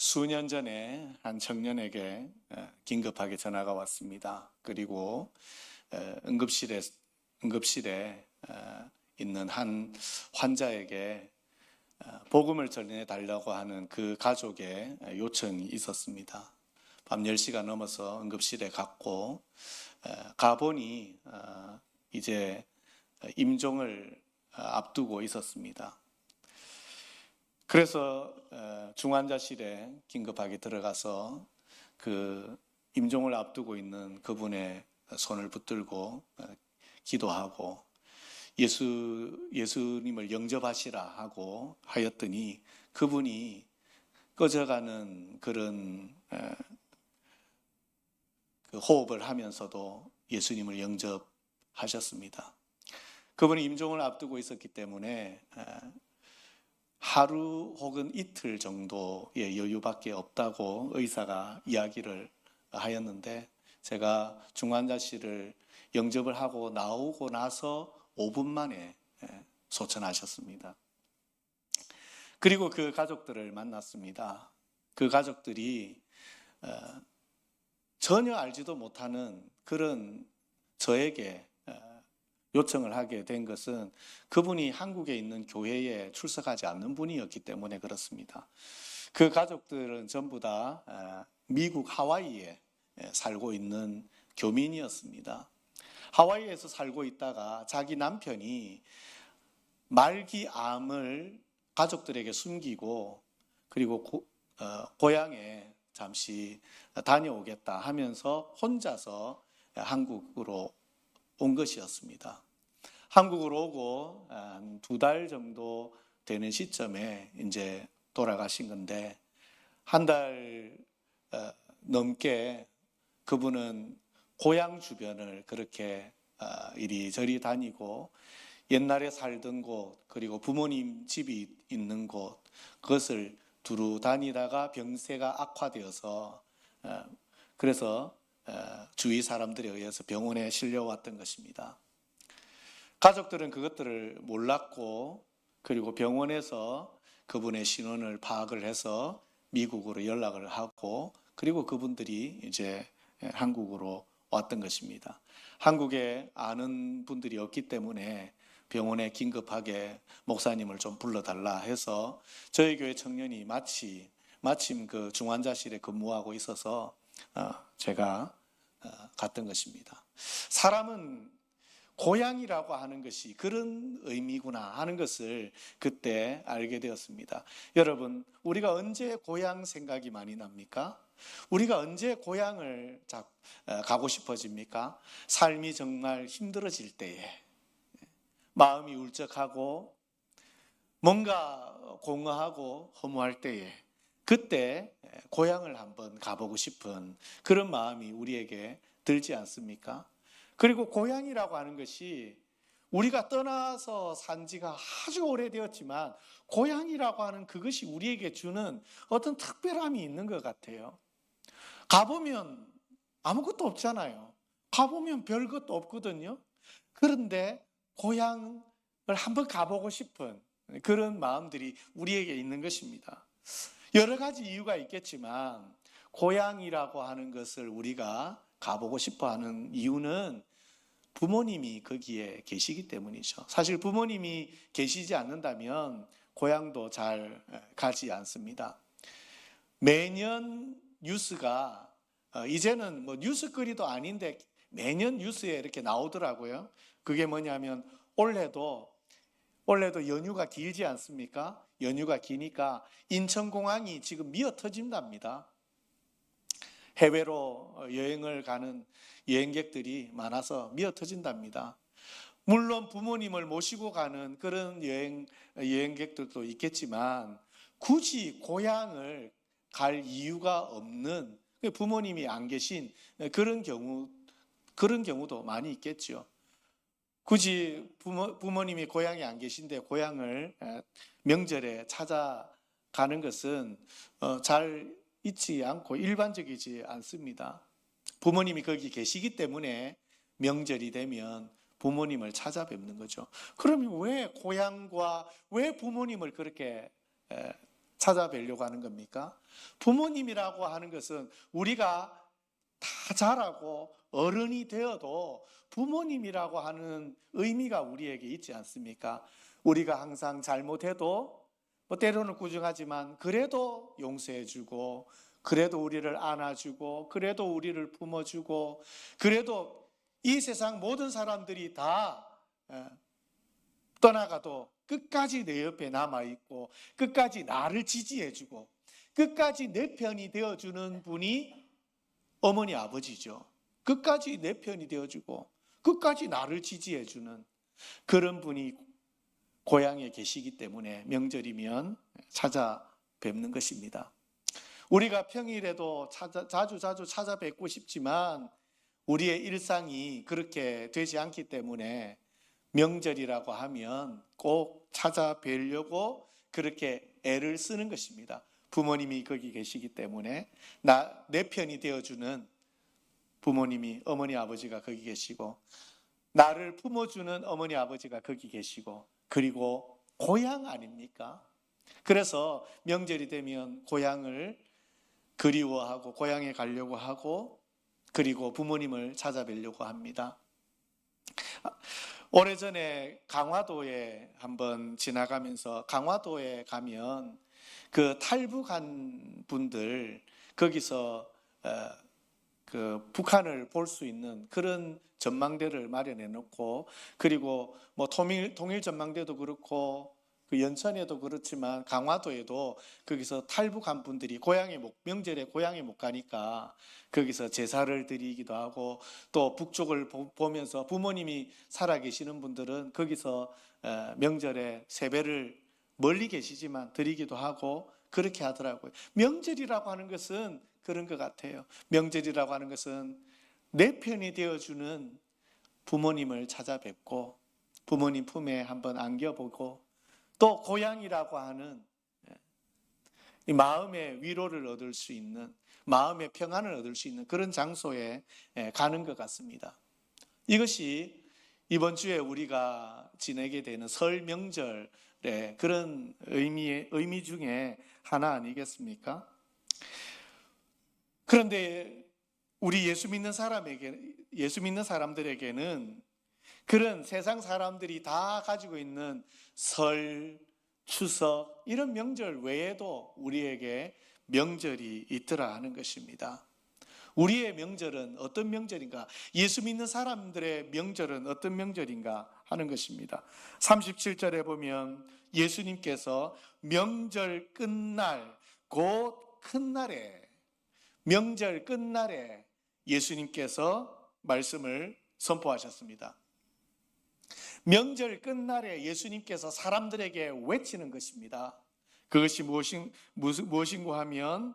수년 전에 한 청년에게 어, 긴급하게 전화가 왔습니다. 그리고 어, 응급실에 응급실에 어, 있는 한 환자에게 어, 복음을 전해 달라고 하는 그 가족의 요청이 있었습니다. 밤 10시가 넘어서 응급실에 갔고 어, 가보니 어, 이제 임종을 어, 앞두고 있었습니다. 그래서 어, 중환자실에 긴급하게 들어가서 그 임종을 앞두고 있는 그분의 손을 붙들고 어, 기도하고 예수 예수님을 영접하시라 하고 하였더니 그분이 꺼져가는 그런 어, 그 호흡을 하면서도 예수님을 영접하셨습니다. 그분이 임종을 앞두고 있었기 때문에 어, 하루 혹은 이틀 정도의 여유밖에 없다고 의사가 이야기를 하였는데 제가 중환자실을 영접을 하고 나오고 나서 5분 만에 예, 소천하셨습니다. 그리고 그 가족들을 만났습니다. 그 가족들이 어, 전혀 알지도 못하는 그런 저에게 어, 요청을 하게 된 것은 그분이 한국에 있는 교회에 출석하지 않는 분이었기 때문에 그렇습니다. 그 가족들은 전부 다 어, 미국 하와이에 에, 살고 있는 교민이었습니다. 하와이에서 살고 있다가 자기 남편이 말기 암을 가족들에게 숨기고 그리고 고, 어, 고향에 잠시 다녀오겠다 하면서 혼자서 한국으로 온 것이었습니다. 한국으로 오고 두 달 정도 되는 시점에 이제 돌아가신 건데 한달 어, 넘게 그분은 고향 주변을 그렇게 어, 이리저리 다니고 옛날에 살던 곳 그리고 부모님 집이 있는 곳 그것을 두루 다니다가 병세가 악화되어서 어, 그래서 어, 주위 사람들에 의해서 병원에 실려왔던 것입니다. 가족들은 그것들을 몰랐고 그리고 병원에서 그분의 신원을 파악을 해서 미국으로 연락을 하고 그리고 그분들이 이제 한국으로 왔던 것입니다. 한국에 아는 분들이 없기 때문에 병원에 긴급하게 목사님을 좀 불러달라 해서 저희 교회 청년이 마치 마침 그 중환자실에 근무하고 있어서 어, 제가 어, 갔던 것입니다. 사람은 고향이라고 하는 것이 그런 의미구나 하는 것을 그때 알게 되었습니다. 여러분, 우리가 언제 고향 생각이 많이 납니까? 우리가 언제 고향을 어, 가고 싶어집니까? 삶이 정말 힘들어질 때에 마음이 울적하고 뭔가 공허하고 허무할 때에 그때 고향을 한번 가보고 싶은 그런 마음이 우리에게 들지 않습니까? 그리고 고향이라고 하는 것이 우리가 떠나서 산 지가 아주 오래되었지만 고향이라고 하는 그것이 우리에게 주는 어떤 특별함이 있는 것 같아요. 가보면 아무것도 없잖아요. 가보면 별 것도 없거든요. 그런데 고향을 한번 가보고 싶은 그런 마음들이 우리에게 있는 것입니다. 여러 가지 이유가 있겠지만 고향이라고 하는 것을 우리가 가보고 싶어 하는 이유는 부모님이 거기에 계시기 때문이죠. 사실 부모님이 계시지 않는다면 고향도 잘 가지 않습니다. 매년 뉴스가 어, 이제는 뭐 뉴스거리도 아닌데 매년 뉴스에 이렇게 나오더라고요. 그게 뭐냐면 올해도 올해도 연휴가 길지 않습니까? 연휴가 기니까 인천공항이 지금 미어 터진답니다. 해외로 여행을 가는 여행객들이 많아서 미어 터진답니다. 물론 부모님을 모시고 가는 그런 여행, 여행객들도 있겠지만 굳이 고향을 갈 이유가 없는 부모님이 안 계신 그런 경우, 그런 경우도 많이 있겠죠. 굳이 부모, 부모님이 고향에 안 계신데 고향을 명절에 찾아가는 것은 어, 잘 있지 않고 일반적이지 않습니다. 부모님이 거기 계시기 때문에 명절이 되면 부모님을 찾아뵙는 거죠. 그러면 왜 고향과 왜 부모님을 그렇게 에, 찾아뵈려고 하는 겁니까? 부모님이라고 하는 것은 우리가 다 자라고 어른이 되어도 부모님이라고 하는 의미가 우리에게 있지 않습니까? 우리가 항상 잘못해도 뭐 때로는 꾸중하지만 그래도 용서해주고 그래도 우리를 안아주고 그래도 우리를 품어주고 그래도 이 세상 모든 사람들이 다 에, 떠나가도 끝까지 내 옆에 남아 있고 끝까지 나를 지지해주고 끝까지 내 편이 되어주는 분이 어머니 아버지죠. 끝까지 내 편이 되어주고 끝까지 나를 지지해주는 그런 분이 고향에 계시기 때문에 명절이면 찾아뵙는 것입니다. 우리가 평일에도 찾아, 자주 자주 찾아뵙고 싶지만 우리의 일상이 그렇게 되지 않기 때문에 명절이라고 하면 꼭 찾아뵈려고 그렇게 애를 쓰는 것입니다. 부모님이 거기 계시기 때문에 나 내 편이 되어주는 부모님이 어머니 아버지가 거기 계시고 나를 품어주는 어머니 아버지가 거기 계시고 그리고 고향 아닙니까? 그래서 명절이 되면 고향을 그리워하고 고향에 가려고 하고 그리고 부모님을 찾아뵈려고 합니다. 오래전에 강화도에 한번 지나가면서 강화도에 가면 그 탈북한 분들 거기서 어, 그 북한을 볼 수 있는 그런 전망대를 마련해 놓고 그리고 뭐 통일 통일 전망대도 그렇고 그 연천에도 그렇지만 강화도에도 거기서 탈북한 분들이 고향에 못, 명절에 고향에 못 가니까 거기서 제사를 드리기도 하고 또 북쪽을 보- 보면서 부모님이 살아 계시는 분들은 거기서 어, 명절에 세배를 멀리 계시지만 드리기도 하고 그렇게 하더라고요. 명절이라고 하는 것은 그런 것 같아요. 명절이라고 하는 것은 내 편이 되어주는 부모님을 찾아뵙고 부모님 품에 한번 안겨보고 또 고향이라고 하는 예, 이 마음의 위로를 얻을 수 있는 마음의 평안을 얻을 수 있는 그런 장소에 예, 가는 것 같습니다. 이것이 이번 주에 우리가 지내게 되는 설 명절 의 그런 의미의 의미 중에 하나 아니겠습니까? 그런데 우리 예수 믿는 사람에게 예수 믿는 사람들에게는 그런 세상 사람들이 다 가지고 있는 설, 추석 이런 명절 외에도 우리에게 명절이 있더라 하는 것입니다. 우리의 명절은 어떤 명절인가? 예수 믿는 사람들의 명절은 어떤 명절인가 하는 것입니다. 37절에 보면 예수님께서 명절 끝날 곧 큰 날에 명절 끝날에 예수님께서 말씀을 선포하셨습니다. 명절 끝날에 예수님께서 사람들에게 외치는 것입니다. 그것이 무엇인, 무엇인고 하면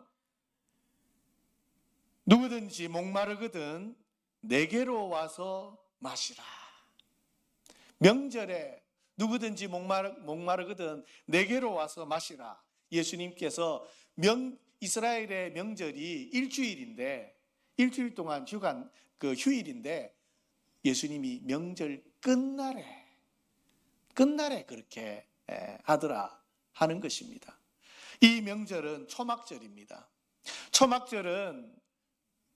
누구든지 목마르거든 내게로 와서 마시라. 명절에 누구든지 목마르, 목마르거든 내게로 와서 마시라. 예수님께서 명, 이스라엘의 명절이 일주일인데 일주일 동안 휴간 그 휴일인데 예수님이 명절 끝날에 끝날에 그렇게 에, 하더라 하는 것입니다. 이 명절은 초막절입니다. 초막절은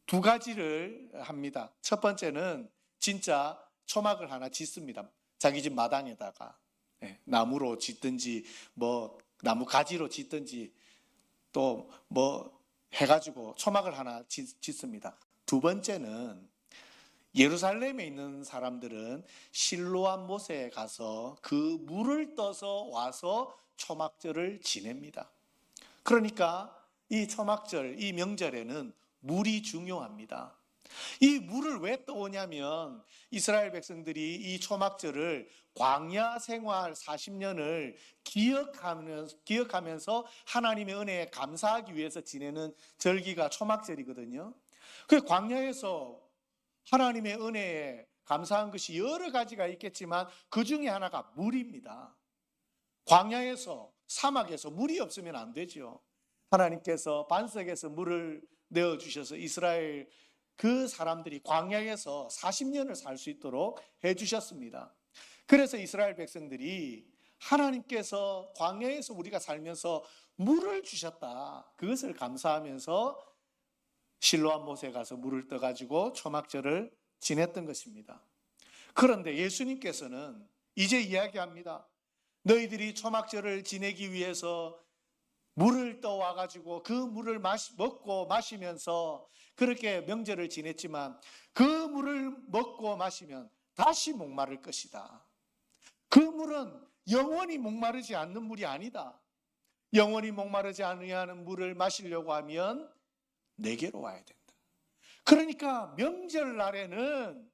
두 가지를 합니다. 첫 번째는 진짜 초막을 하나 짓습니다. 자기 집 마당에다가 예, 나무로 짓든지 뭐 나무 가지로 짓든지 또 뭐 해가지고 초막을 하나 짓, 짓습니다. 두 번째는 예루살렘에 있는 사람들은 실로암 못에 가서 그 물을 떠서 와서 초막절을 지냅니다. 그러니까 이 초막절, 이 명절에는 물이 중요합니다. 이 물을 왜 떠오냐면 이스라엘 백성들이 이 초막절을 광야 생활 40년을 기억하면서, 기억하면서 하나님의 은혜에 감사하기 위해서 지내는 절기가 초막절이거든요. 그 광야에서 하나님의 은혜에 감사한 것이 여러 가지가 있겠지만 그 중에 하나가 물입니다. 광야에서 사막에서 물이 없으면 안 되죠. 하나님께서 반석에서 물을 내어 주셔서 이스라엘 그 사람들이 광야에서 40년을 살 수 있도록 해 주셨습니다. 그래서 이스라엘 백성들이 하나님께서 광야에서 우리가 살면서 물을 주셨다. 그것을 감사하면서 실로암 못에 가서 물을 떠 가지고 초막절을 지냈던 것입니다. 그런데 예수님께서는 이제 이야기합니다. 너희들이 초막절을 지내기 위해서 물을 떠와 가지고 그 물을 마시, 먹고 마시면서 그렇게 명절을 지냈지만 그 물을 먹고 마시면 다시 목마를 것이다. 그 물은 영원히 목마르지 않는 물이 아니다. 영원히 목마르지 아니하는 물을 마시려고 하면 내게로 와야 된다. 그러니까 명절 날에는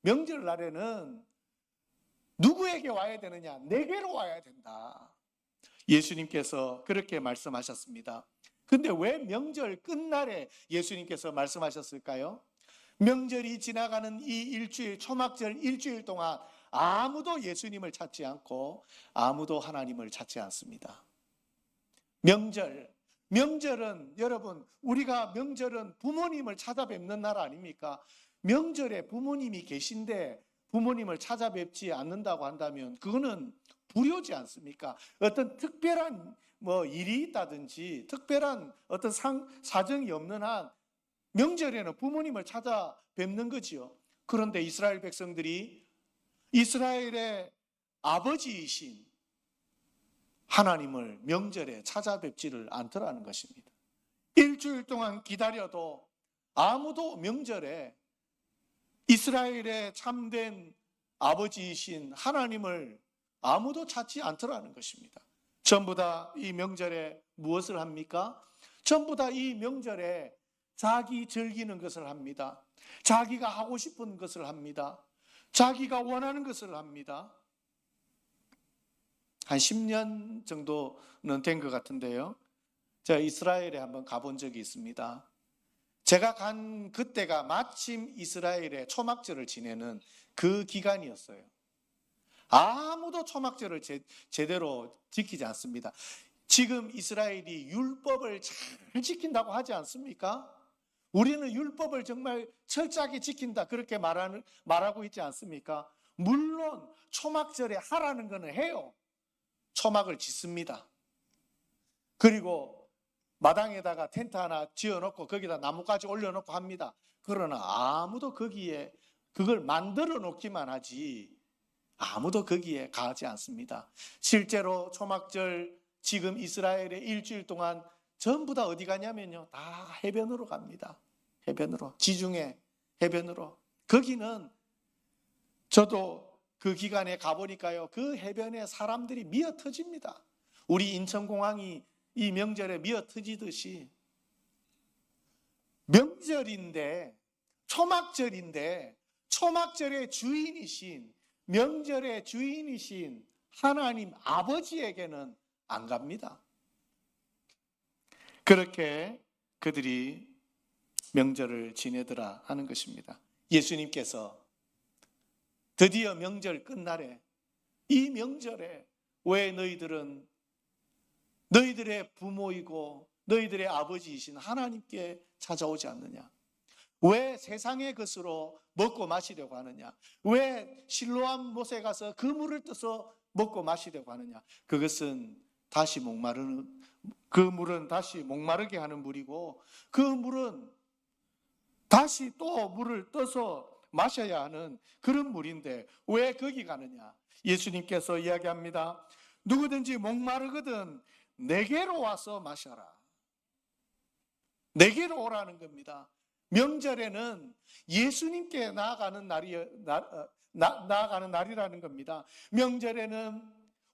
명절 날에는 누구에게 와야 되느냐? 내게로 와야 된다. 예수님께서 그렇게 말씀하셨습니다. 근데 왜 명절 끝날에 예수님께서 말씀하셨을까요? 명절이 지나가는 이 일주일, 초막절 일주일 동안 아무도 예수님을 찾지 않고 아무도 하나님을 찾지 않습니다. 명절, 명절은 여러분, 우리가 명절은 부모님을 찾아뵙는 날 아닙니까? 명절에 부모님이 계신데 부모님을 찾아뵙지 않는다고 한다면 그거는 불효지 않습니까? 어떤 특별한 뭐 일이 있다든지 특별한 어떤 상, 사정이 없는 한 명절에는 부모님을 찾아뵙는 거지요. 그런데 이스라엘 백성들이 이스라엘의 아버지이신 하나님을 명절에 찾아뵙지를 않더라는 것입니다. 일주일 동안 기다려도 아무도 명절에 이스라엘의 참된 아버지이신 하나님을 아무도 찾지 않더라는 것입니다. 전부 다 이 명절에 무엇을 합니까? 전부 다 이 명절에 자기 즐기는 것을 합니다. 자기가 하고 싶은 것을 합니다. 자기가 원하는 것을 합니다. 한 10년 정도는 된 것 같은데요. 제가 이스라엘에 한번 가본 적이 있습니다. 제가 간 그때가 마침 이스라엘의 초막절을 지내는 그 기간이었어요. 아무도 초막절을 제, 제대로 지키지 않습니다. 지금 이스라엘이 율법을 잘 지킨다고 하지 않습니까? 우리는 율법을 정말 철저하게 지킨다 그렇게 말하는, 말하고 있지 않습니까? 물론 초막절에 하라는 거는 해요. 초막을 짓습니다. 그리고 마당에다가 텐트 하나 지어놓고 거기다 나뭇가지 올려놓고 합니다. 그러나 아무도 거기에 그걸 만들어 놓기만 하지 아무도 거기에 가지 않습니다. 실제로 초막절 지금 이스라엘의 일주일 동안 전부 다 어디 가냐면요. 다 해변으로 갑니다. 해변으로. 지중해 해변으로. 거기는 저도 그 기간에 가보니까요. 그 해변에 사람들이 미어 터집니다. 우리 인천공항이 이 명절에 미어 터지듯이 명절인데 초막절인데 초막절의 주인이신 명절의 주인이신 하나님 아버지에게는 안 갑니다. 그렇게 그들이 명절을 지내더라 하는 것입니다. 예수님께서 드디어 명절 끝날에 이 명절에 왜 너희들은 너희들의 부모이고 너희들의 아버지이신 하나님께 찾아오지 않느냐? 왜 세상의 것으로 먹고 마시려고 하느냐? 왜 실로암 못에 가서 그 물을 떠서 먹고 마시려고 하느냐? 그것은 다시 목마르는 그 물은 다시 목마르게 하는 물이고 그 물은 다시 또 물을 떠서 마셔야 하는 그런 물인데 왜 거기 가느냐? 예수님께서 이야기합니다. 누구든지 목마르거든 내게로 와서 마셔라. 내게로 오라는 겁니다. 명절에는 예수님께 나아가는 날이 나, 어, 나, 나아가는 날이라는 겁니다. 명절에는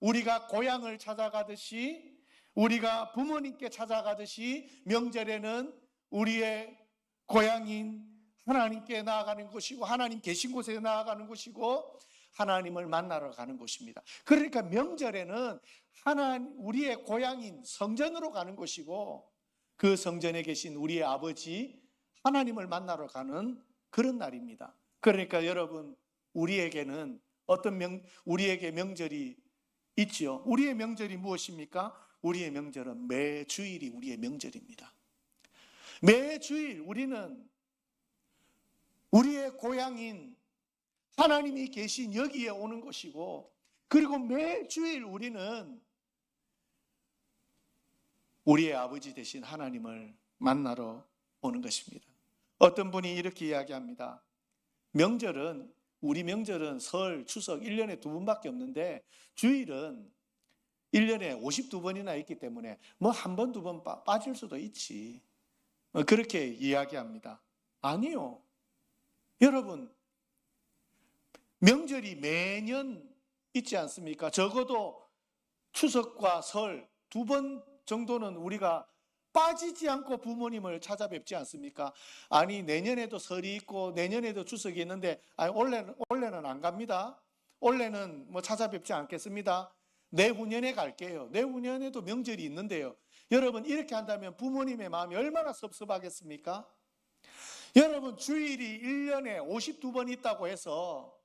우리가 고향을 찾아가듯이 우리가 부모님께 찾아가듯이 명절에는 우리의 고향인 하나님께 나아가는 것이고 하나님 계신 곳에 나아가는 것이고 하나님을 만나러 가는 곳입니다. 그러니까 명절에는 하나님 우리의 고향인 성전으로 가는 것이고 그 성전에 계신 우리의 아버지 하나님을 만나러 가는 그런 날입니다. 그러니까 여러분 우리에게는 어떤 명 우리에게 명절이 있지요. 우리의 명절이 무엇입니까? 우리의 명절은 매 주일이 우리의 명절입니다. 매 주일 우리는 우리의 고향인 하나님이 계신 여기에 오는 것이고 그리고 매 주일 우리는 우리의 아버지 되신 하나님을 만나러 오는 것입니다. 어떤 분이 이렇게 이야기합니다. 명절은 우리 명절은 설, 추석 1년에 두 번밖에 없는데 주일은 1년에 52번이나 있기 때문에 뭐 한 번, 두 번 빠질 수도 있지. 어, 그렇게 이야기합니다. 아니요. 여러분, 명절이 매년 있지 않습니까? 적어도 추석과 설 두 번 정도는 우리가 빠지지 않고 부모님을 찾아뵙지 않습니까? 아니 내년에도 설이 있고 내년에도 추석이 있는데 아니 올해는 올해는 안 갑니다. 올해는 뭐 찾아뵙지 않겠습니다. 내후년에 갈게요. 내후년에도 명절이 있는데요. 여러분 이렇게 한다면 부모님의 마음이 얼마나 섭섭하겠습니까? 여러분 주일이 1년에 52번 있다고 해서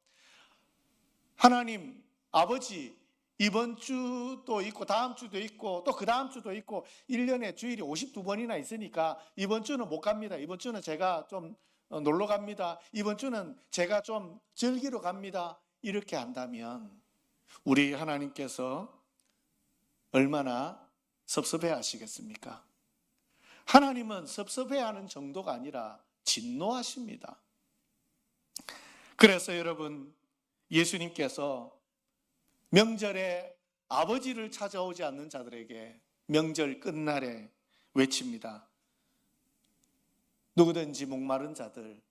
하나님 아버지 이번 주도 있고 다음 주도 있고 또 그 다음 주도 있고 1년에 주일이 52번이나 있으니까 이번 주는 못 갑니다. 이번 주는 제가 좀 어, 놀러 갑니다. 이번 주는 제가 좀 즐기러 갑니다. 이렇게 한다면 우리 하나님께서 얼마나 섭섭해 하시겠습니까? 하나님은 섭섭해 하는 정도가 아니라 진노하십니다. 그래서 여러분 예수님께서 명절에 아버지를 찾아오지 않는 자들에게 명절 끝날에 외칩니다. 누구든지 목마른 자들,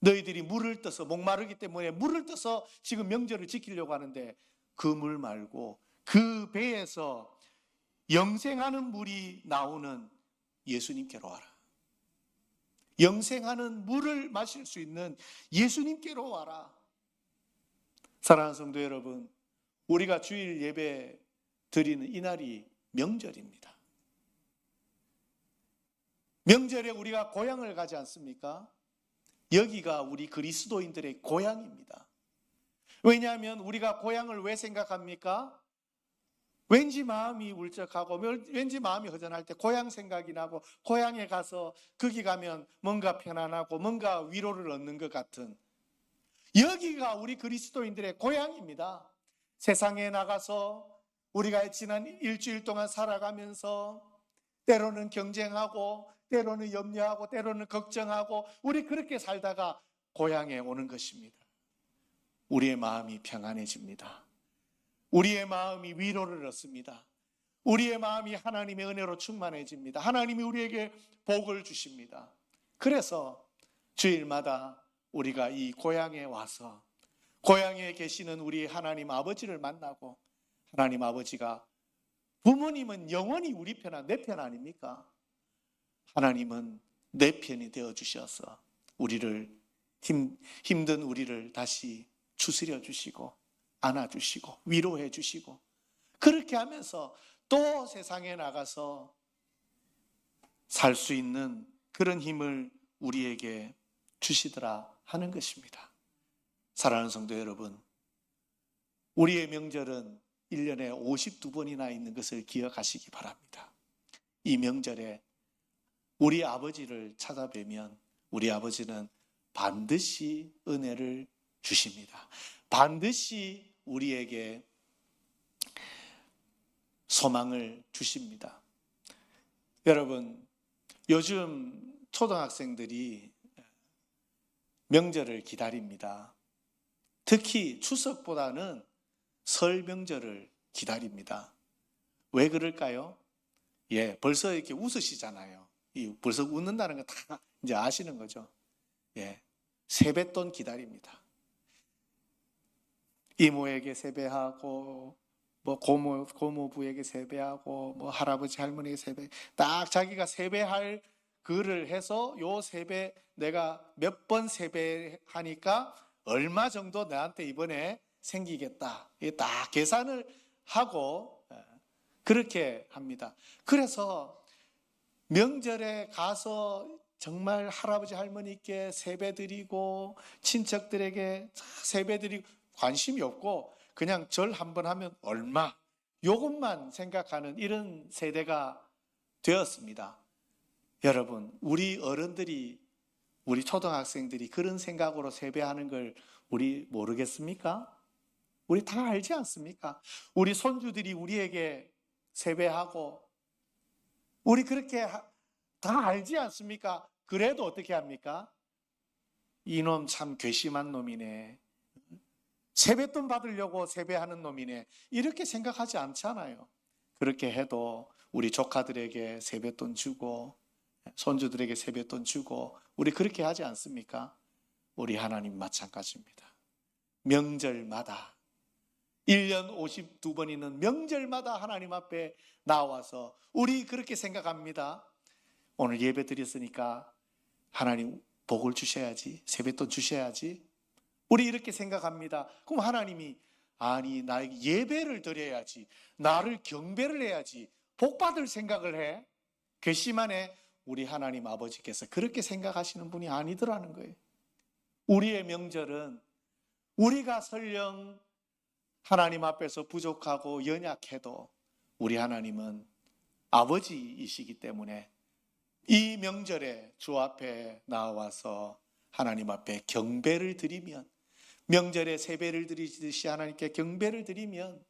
너희들이 물을 떠서 목마르기 때문에 물을 떠서 지금 명절을 지키려고 하는데 그 물 말고 그 배에서 영생하는 물이 나오는 예수님께로 와라. 영생하는 물을 마실 수 있는 예수님께로 와라. 사랑하는 성도 여러분, 우리가 주일 예배 드리는 이날이 명절입니다. 명절에 우리가 고향을 가지 않습니까? 여기가 우리 그리스도인들의 고향입니다. 왜냐하면 우리가 고향을 왜 생각합니까? 왠지 마음이 울적하고 왠지 마음이 허전할 때 고향 생각이 나고 고향에 가서 거기 가면 뭔가 편안하고 뭔가 위로를 얻는 것 같은 여기가 우리 그리스도인들의 고향입니다. 세상에 나가서 우리가 지난 일주일 동안 살아가면서 때로는 경쟁하고 때로는 염려하고 때로는 걱정하고 우리 그렇게 살다가 고향에 오는 것입니다. 우리의 마음이 평안해집니다. 우리의 마음이 위로를 얻습니다. 우리의 마음이 하나님의 은혜로 충만해집니다. 하나님이 우리에게 복을 주십니다. 그래서 주일마다 우리가 이 고향에 와서 고향에 계시는 우리 하나님 아버지를 만나고 하나님 아버지가 부모님은 영원히 우리 편, 내편 아닙니까? 하나님은 내 편이 되어 주셔서 우리를 힘, 힘든 우리를 다시 추스려 주시고 안아 주시고 위로해 주시고 그렇게 하면서 또 세상에 나가서 살 수 있는 그런 힘을 우리에게 주시더라 하는 것입니다. 사랑하는 성도 여러분, 우리의 명절은 1년에 52번이나 있는 것을 기억하시기 바랍니다. 이 명절에 우리 아버지를 찾아뵈면 우리 아버지는 반드시 은혜를 주십니다. 반드시 우리에게 소망을 주십니다. 여러분, 요즘 초등학생들이 명절을 기다립니다. 특히 추석보다는 설 명절을 기다립니다. 왜 그럴까요? 예, 벌써 이렇게 웃으시잖아요. 이 벌써 웃는다는 거 다 이제 아시는 거죠. 예, 세뱃돈 기다립니다. 이모에게 세배하고 뭐 고모 고모부에게 세배하고 뭐 할아버지 할머니에게 세배 딱 자기가 세배할 그를 해서 요 세배 내가 몇 번 세배하니까 얼마 정도 나한테 이번에 생기겠다. 딱 계산을 하고 예, 그렇게 합니다. 그래서 명절에 가서 정말 할아버지 할머니께 세배 드리고 친척들에게 세배 드리고 관심이 없고 그냥 절 한 번 하면 얼마 요것만 생각하는 이런 세대가 되었습니다. 여러분, 우리 어른들이 우리 초등학생들이 그런 생각으로 세배하는 걸 우리 모르겠습니까? 우리 다 알지 않습니까? 우리 손주들이 우리에게 세배하고 우리 그렇게 하- 다 알지 않습니까? 그래도 어떻게 합니까? 이놈 참 괘씸한 놈이네. 세뱃돈 받으려고 세배하는 놈이네. 이렇게 생각하지 않잖아요. 그렇게 해도 우리 조카들에게 세뱃돈 주고 손주들에게 세뱃돈 주고 우리 그렇게 하지 않습니까? 우리 하나님 마찬가지입니다. 명절마다 1년 52번 있는 명절마다 하나님 앞에 나와서 우리 그렇게 생각합니다. 오늘 예배 드렸으니까 하나님 복을 주셔야지. 세뱃돈 주셔야지. 우리 이렇게 생각합니다. 그럼 하나님이 아니 나에게 예배를 드려야지. 나를 경배를 해야지. 복 받을 생각을 해. 괘씸하네. 우리 하나님 아버지께서 그렇게 생각하시는 분이 아니더라는 거예요. 우리의 명절은 우리가 설령 하나님 앞에서 부족하고 연약해도 우리 하나님은 아버지이시기 때문에 이 명절에 주 앞에 나와서 하나님 앞에 경배를 드리면 명절에 세배를 드리듯이 하나님께 경배를 드리면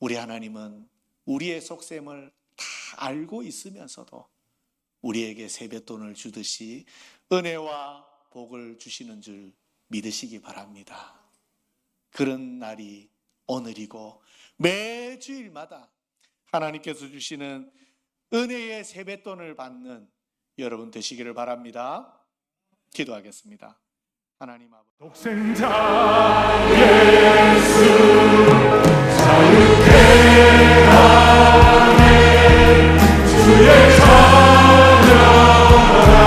우리 하나님은 우리의 속셈을 다 알고 있으면서도 우리에게 세뱃돈을 주듯이 은혜와 복을 주시는 줄 믿으시기 바랍니다. 그런 날이 오늘이고 매주일마다 하나님께서 주시는 은혜의 세뱃돈을 받는 여러분 되시기를 바랍니다. 기도하겠습니다. 하나님 아버지. 독생자 예수 자유케 하네 주의 사 랑